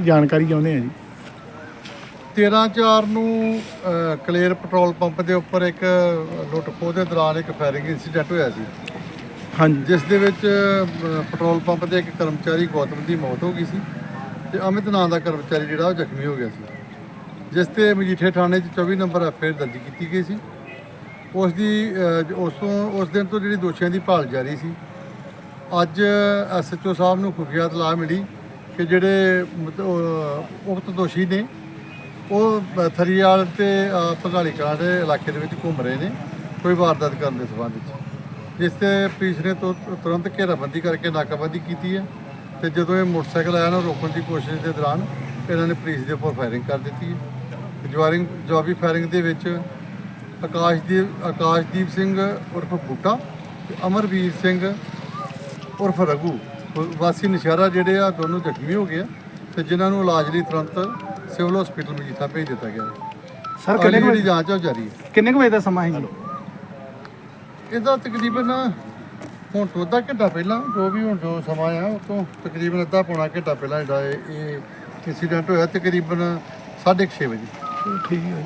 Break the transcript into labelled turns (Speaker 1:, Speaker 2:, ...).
Speaker 1: ਜਾਣਕਾਰੀ ਚਾਹੁੰਦੇ ਆ ਜੀ।
Speaker 2: 13/4 ਨੂੰ ਅ, ਕਲੇਰ ਪੈਟਰੋਲ ਪੰਪ ਦੇ ਉੱਪਰ ਇੱਕ ਲੁੱਟ ਖੋਹ ਦੇ ਦੌਰਾਨ ਇੱਕ ਫਾਇਰਿੰਗ ਇਨਸੀਡੈਂਟ ਹੋਇਆ ਸੀ।
Speaker 1: ਹਾਂਜੀ।
Speaker 2: ਜਿਸ ਦੇ ਵਿੱਚ ਅ, ਪੈਟਰੋਲ ਪੰਪ ਦੇ ਇੱਕ ਕਰਮਚਾਰੀ ਗੌਤਮ ਦੀ ਮੌਤ ਹੋ ਗਈ ਸੀ ਤੇ ਅਮਿਤ ਨਾਂ ਦਾ ਕਰਮਚਾਰੀ ਜਿਹੜਾ ਉਹ ਜ਼ਖਮੀ ਹੋ ਗਿਆ ਸੀ। ਜਿਸ ਤੇ ਮਜੀਠੇ ਥਾਣੇ 'ਚ 24 ਨੰਬਰ ਐਫਆਈਆਰ ਦਰਜ ਕੀਤੀ ਗਈ ਸੀ। ਉਸ ਦੀ ਅ, ਉਸ ਤੋਂ ਉਸ ਦਿਨ ਤੋਂ ਜਿਹੜੀ ਦੋਸ਼ੀਆਂ ਦੀ ਭਾਲ ਜਾਰੀ ਸੀ। ਅੱਜ ਐਸਐਚਓ ਸਾਹਿਬ ਨੂੰ ਖੁਫੀਆ ਇਤਲਾਹ ਮਿਲੀ ਕਿ ਜਿਹੜੇ ਉਕਤ ਦੋਸ਼ੀ ਨੇ ਉਹ ਬ- ਥਰੀਵਾਲ ਤੇ ਅਹ, ਭਗਾਲੀ ਕਲਾਂ ਦੇ ਇਲਾਕੇ ਦੇ ਵਿੱਚ ਘੁੰਮ ਰਹੇ ਨੇ ਕੋਈ ਵਾਰਦਾਤ ਕਰਨ ਦੇ ਸਬੰਧ ਵਿੱਚ। ਜਿਸ ਤੇ ਪੁਲਿਸ ਨੇ ਤੁ- ਤੁਰੰਤ ਘੇਰਾਬੰਦੀ ਕਰਕੇ ਨਾਕਾਬੰਦੀ ਕੀਤੀ ਹੈ ਤੇ ਜਦੋਂ ਇਹ ਮੋਟਰਸਾਈਕਲ ਆਇਆ ਨਾ ਰੋਕਣ ਦੀ ਕੋਸ਼ਿਸ਼ ਦੇ ਦੌਰਾਨ ਇਹਨਾਂ ਨੇ ਪੁਲਿਸ ਦੇ ਉੱਪਰ ਫਾਇਰਿੰਗ ਕਰ ਦਿੱਤੀ ਹੈ। ਜਵਾਰਿੰਗ ਜਵਾਬੀ ਫਾਇਰਿੰਗ ਦੇ ਵਿੱਚ ਆਕਾਸ਼ਦੀਪ ਆਕਾਸ਼ਦੀਪ ਸਿੰਘ ਉਰਫ ਬੂਟਾ ਤੇ ਅਮਰਵੀਰ ਸਿੰਘ ਉਰਫ ਰਘੂ ਵਾਸੀ ਨਸ਼ਹਿਰਾ ਜਿਹੜੇ ਆ ਦੋਨੋਂ ਜ਼ਖਮੀ ਹੋ ਗਏ ਆ ਤੇ ਜਿਨ੍ਹਾਂ ਨੂੰ ਇਲਾਜ ਲਈ ਤੁਰੰਤ ਸਿਵਲ ਹਸਪੀਟਲ ਮਜੀਠਾ ਭੇਜ ਦਿੱਤਾ ਗਿਆ
Speaker 1: ਸਰ ਕਿੰਨੇ ਕੁ ਵਜੇ?
Speaker 2: ਜਾਂਚ ਆ ਉਹ ਜਾਰੀ ਹੈ।
Speaker 1: ਕਿੰਨੇ ਕੁ ਵਜੇ ਦਾ ਸਮਾਂ ਹੈ ਜੀ?
Speaker 2: ਇਹਦਾ ਤਕਰੀਬਨ ਹੁਣ ਤੋਂ ਅੱਧਾ ਘੰਟਾ ਪਹਿਲਾਂ ਜੋ ਵੀ ਹੁਣ ਜੋ ਸਮਾਂ ਆ ਉਹ ਤੋਂ ਤਕਰੀਬਨ ਅੱਧਾ ਪੌਣਾ ਘੰਟਾ ਪਹਿਲਾਂ ਜਿਹੜਾ ਇਹ ਇਹ ਇਨਸੀਡੈਂਟ ਹੋਇਆ ਤਕਰੀਬਨ 6:30 ਵਜੇ।
Speaker 1: ਠੀਕ ਹੈ